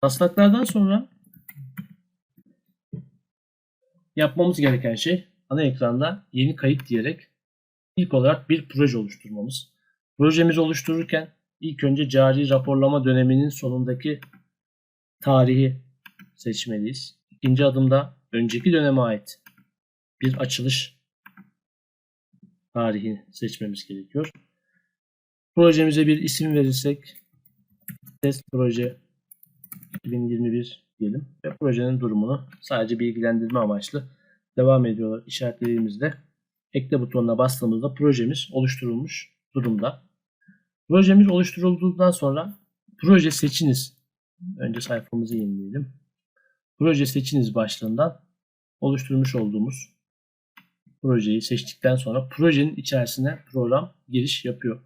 Taslaklardan sonra yapmamız gereken şey ana ekranda yeni kayıt diyerek ilk olarak bir proje oluşturmamız. Projemizi oluştururken ilk önce cari raporlama döneminin sonundaki tarihi seçmeliyiz. İkinci adımda önceki döneme ait bir açılış tarihi seçmemiz gerekiyor. Projemize bir isim verirsek test proje 2021 diyelim ve projenin durumunu sadece bilgilendirme amaçlı devam ediyorlar işaretlediğimizde ekle butonuna bastığımızda projemiz oluşturulmuş durumda. Projemiz oluşturulduktan sonra proje seçiniz önce sayfamızı yenileyelim. Proje seçiniz başlığından oluşturmuş olduğumuz projeyi seçtikten sonra projenin içerisine program giriş yapıyor.